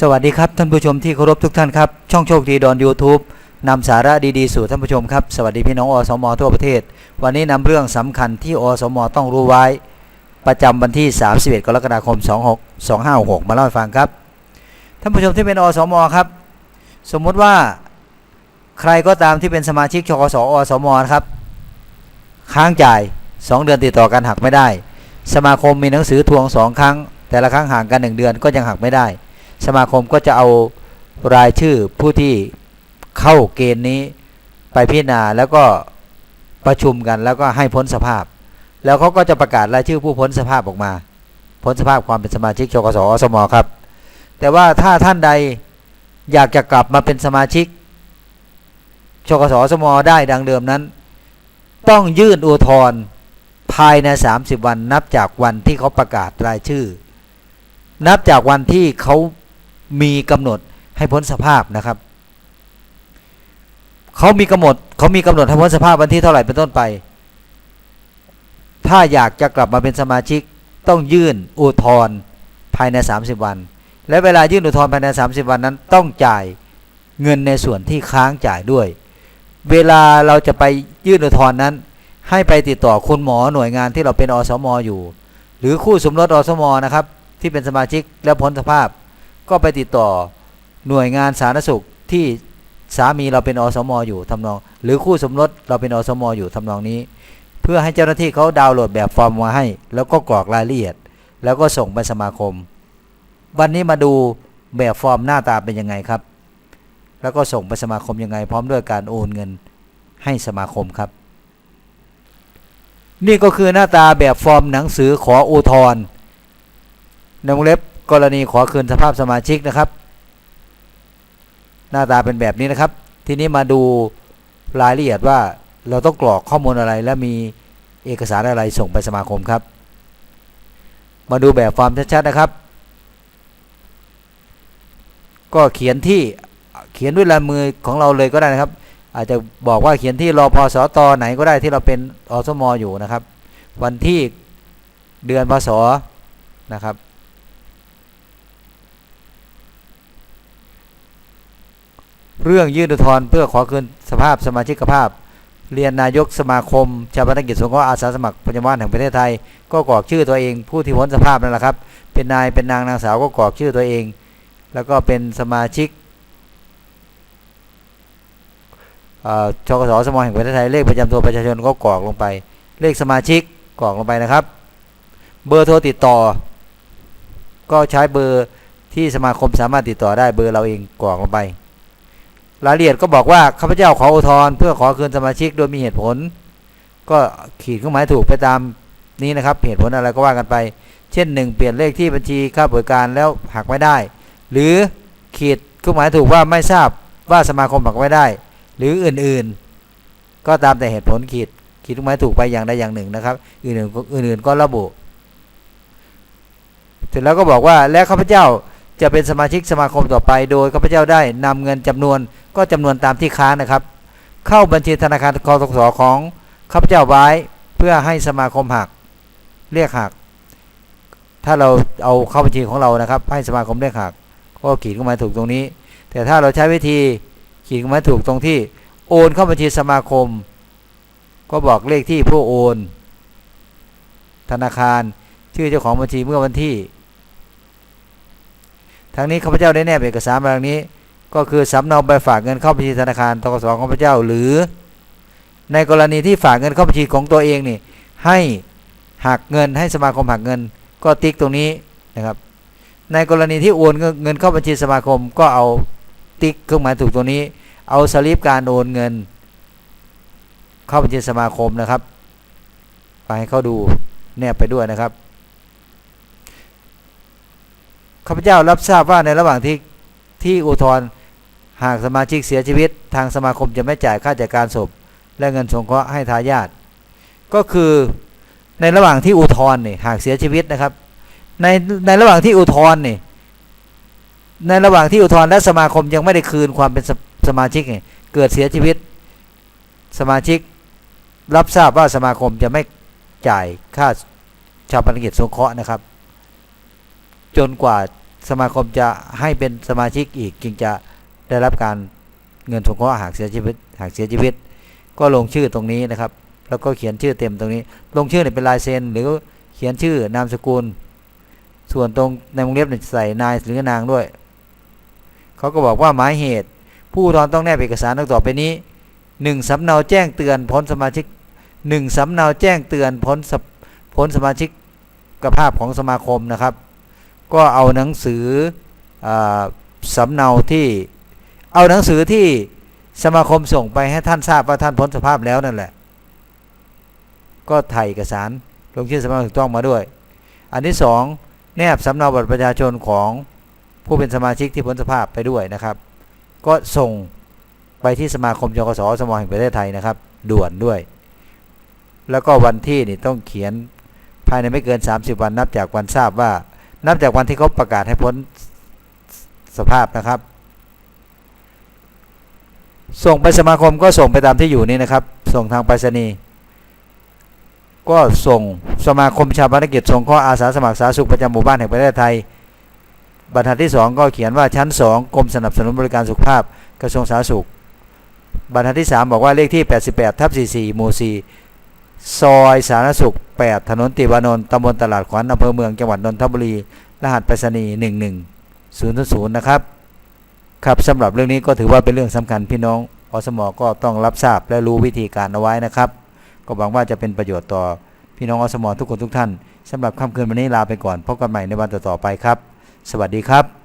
สวัสดีครับท่านผู้ชมที่เคารพทุกท่านครับ ช่องโชคดีดอน YouTube นำสาระดีๆสู่ท่านผู้ชมครับ สวัสดีพี่น้องอสมทั่วประเทศ วันนี้นำเรื่องสำคัญที่อสมต้องรู้ไว้ ประจำวันที่ 31 กรกฎาคม 26 2566มาเล่าให้ฟังครับ ท่านผู้ชมที่เป็นอสมครับ สมมุติว่าใครก็ตามที่เป็นสมาชิกชกสอสมนะครับ ค้างจ่าย 2 เดือนติดต่อกันหักไม่ได้ สมาคมมีหนังสือทวง 2 ครั้ง แต่ละครั้งห่างกัน 1 เดือนก็ยังหักไม่ได้ สมาคมก็จะเอารายชื่อผู้ที่เข้าเกณฑ์นี้ไปพิจารณาแล้วก็ประชุมกันแล้วก็ให้พ้นสภาพ แล้วเขาก็จะประกาศรายชื่อผู้พ้นสภาพออกมา พ้นสภาพความเป็นสมาชิกชกสอสมครับ แต่ว่าถ้าท่านใดอยากจะกลับมาเป็นสมาชิกชกสอสมได้ดังเดิมนั้น ต้องยื่นอุทธรณ์ภายใน 30 วันนับจากวันที่เขาประกาศรายชื่อ นับจากวันที่เขา มีกำหนดให้พ้นสภาพนะครับเขามีกำหนดเขามีกำหนดให้พ้นสภาพวันที่เท่าไหร่เป็นต้นไป ถ้าอยากจะกลับมาเป็นสมาชิกต้องยื่นอุทธรณ์ภายใน 30 วัน และเวลายื่นอุทธรณ์ภายใน 30 วันนั้นต้องจ่ายเงินในส่วนที่ค้างจ่ายด้วย เวลาเราจะไปยื่นอุทธรณ์นั้น ให้ไปติดต่อคุณหมอหน่วยงานที่เราเป็นอสมอยู่ หรือคู่สมรสอสมนะครับที่เป็นสมาชิกและพ้นสภาพ ก็ไปติดต่อหน่วยงานสาธารณสุขที่สามีเราเป็นอสมอยู่ทำนอง หรือคู่สมรสเราเป็นอสมอยู่ทำนองนี้ เพื่อให้เจ้าหน้าที่เขาดาวน์โหลดแบบฟอร์มมาให้ แล้วก็กรอกรายละเอียด แล้วก็ส่งไปสมาคม วันนี้มาดูแบบฟอร์มหน้าตาเป็นยังไงครับ แล้วก็ส่งไปสมาคมยังไง พร้อมด้วยการโอนเงินให้สมาคมครับ นี่ก็คือหน้าตาแบบฟอร์มหนังสือขออุทธรณ์ในวงเล็บ กรณีขอคืนสภาพสมาชิกนะครับ หน้าตาเป็นแบบนี้นะครับ ทีนี้มาดูรายละเอียดว่าเราต้องกรอกข้อมูลอะไร และมีเอกสารอะไรส่งไปสมาคมครับ มาดูแบบฟอร์มชัดๆนะครับ ก็เขียนที่เขียนด้วยลายมือของเราเลยก็ได้นะครับ อาจจะบอกว่าเขียนที่รอพสตไหนก็ได้ที่เราเป็นอสมอยู่นะครับ วันที่เดือนพศนะครับ เรื่องยื่นอุทธรณ์เพื่อขอคืนสภาพสมาชิกภาพ เรียนนายกสมาคมชาวปนกิจสงเคราะห์อาสาสมัครพยาบาลแห่งประเทศไทย ก็กรอกชื่อตัวเอง ผู้ที่พ้นสภาพนั่นแหละครับ เป็นนายเป็นนางนางสาวก็กรอกชื่อตัวเอง แล้วก็เป็นสมาชิกอ่อชกสสมแห่งประเทศไทยเลขประจำตัวประชาชนก็กรอกลงไป เลขสมาชิกกรอกลงไปนะครับ เบอร์โทรติดต่อ ก็ใช้เบอร์ที่สมาคมสามารถติดต่อได้เบอร์เราเองกรอกลงไป รายละเอียดก็บอกว่าข้าพเจ้าขออุทธรณ์เพื่อขอคืนสมาชิกโดยมีเหตุผล ก็ขีดเครื่องหมายถูกไปตามนี้นะครับเหตุผลอะไรก็ว่ากันไป เช่นหนึ่งเปลี่ยนเลขที่บัญชีค่าบริการแล้วหักไม่ได้ หรือขีดเครื่องหมายถูกว่าไม่ทราบว่าสมาคมหักไม่ได้ หรืออื่นๆ ก็ตามแต่เหตุผลขีดขีดเครื่องหมายถูกไปอย่างใดอย่างหนึ่งนะครับ อื่นๆอื่นๆก็ระบุ เสร็จแล้วก็บอกว่าและข้าพเจ้า จะเป็นสมาชิกสมาคมต่อไป โดยข้าพเจ้าได้นำเงินจำนวนก็จำนวนตามที่ค้านะครับ เข้าบัญชีธนาคารกสศของข้าพเจ้าไว้เพื่อให้สมาคมหักเรียกหัก ถ้าเราเอาเข้าบัญชีของเรานะครับ ให้สมาคมเรียกหักก็ขีดเข้ามาถูกตรงนี้ แต่ถ้าเราใช้วิธีขีดเข้ามาถูกตรงที่โอนเข้าบัญชีสมาคม ก็บอกเลขที่ผู้โอน ธนาคารชื่อเจ้าของบัญชีเมื่อวันที่ ทั้งนี้ข้าพเจ้าได้แนบเอกสารมาดังนี้ ก็คือสำเนาใบฝากเงินเข้าบัญชีธนาคารทกสของข้าพเจ้าหรือ ในกรณีที่ฝากเงินเข้าบัญชีของตัวเองนี่ ให้หักเงินให้สมาคมหักเงิน ก็ติ๊กตรงนี้นะครับ ในกรณีที่โอนเงินเข้าบัญชีสมาคมก็เอาติ๊กเครื่องหมายถูกตัวนี้ เอาสลิปการโอนเงิน เข้าบัญชีสมาคมนะครับไปให้เขาดูแนบไปด้วยนะครับ ข้าพเจ้ารับทราบว่าในระหว่างที่ที่อุทธรณ์หากสมาชิกเสียชีวิต ทางสมาคมจะไม่จ่ายค่าจัดการศพ และเงินสงเคราะห์ให้ทายาทก็คือในระหว่างที่อุทธรณ์นี่หากเสียชีวิตนะครับ ในในระหว่างที่อุทธรณ์นี่ในระหว่างที่อุทธรณ์และสมาคมยังไม่ได้คืนความเป็นสสมาชิกนี่เกิดเสียชีวิต สมาชิกรับทราบว่าสมาคมจะไม่จ่ายค่าชาปนกิจสงเคราะห์นะครับ จนกว่าสมาคมจะให้เป็นสมาชิกอีกจึงจะได้รับการเงินสงเคราะห์หากเสียชีวิตหากเสียชีวิต ก็ลงชื่อตรงนี้นะครับ แล้วก็เขียนชื่อเต็มตรงนี้ ลงชื่อเนี่ยเป็นลายเซ็นหรือเขียนชื่อนามสกุล ส่วนตรงในวงเล็บเนี่ยใส่นายหรือนางด้วยเขาก็บอกว่าหมายเหตุ ผู้อุทธรณ์ต้องแนบเอกสารดังต่อไปนี้หนึ่งสำเนาแจ้งเตือนพ้นสมาชิกหนึ่งสำเนาแจ้งเตือนพ้นสพ้นสมาชิกกภาพของสมาคมนะครับ ก็เอาหนังสืออสำเนาที่เอาหนังสือที่สมาคมส่งไปให้ท่านทราบว่าท่านพ้นสภาพแล้วนั่นแหละ ก็ถ่ายเอกสารลงชื่อสำเนาถูกต้องมาด้วย อันที่สองแนบสำเนาบัตรประชาชนของผู้เป็นสมาชิกที่พ้นสภาพไปด้วยนะครับ ก็ส่งไปที่สมาคมจกสสมแห่งประเทศไทยนะครับ ด่วนด้วย แล้วก็วันที่นี่ต้องเขียนภายในไม่เกิน 30 วันนับจากวันทราบว่า นับจากวันที่เขาประกาศให้พ้นสภาพนะครับ ส่งไปสมาคมก็ส่งไปตามที่อยู่นี้นะครับ ส่งทางไปรษณีย์ก็ส่งสมาคมชาวบ้านกิจส่งข้ออาสาสมัครสาธารณสุขประจำหมู่บ้านแห่งประเทศไทย บรรทัดที่ 2 ก็เขียนว่าชั้น 2 กรมสนับสนุนบริการสุขภาพกระทรวงสาธารณสุข บรรทัดที่ 3 บอกว่าเลขที่ 88ทับ44หมู่4 ซอยสาธารณสุข 8 ถนนติวานนท์ตำบลตลาดขวัญอำเภอเมืองจังหวัดนนทบุรี รหัสไปรษณีย์ 11000 นะครับ ครับสำหรับเรื่องนี้ก็ถือว่าเป็นเรื่องสำคัญพี่น้องอสมอก็ต้องรับทราบและรู้วิธีการเอาไว้นะครับ ก็หวังว่าจะเป็นประโยชน์ต่อพี่น้องอสมอทุกคนทุกท่านสำหรับค่ำคืนวันนี้ลาไปก่อนพบกันใหม่ในวันต่อๆไปครับ สวัสดีครับ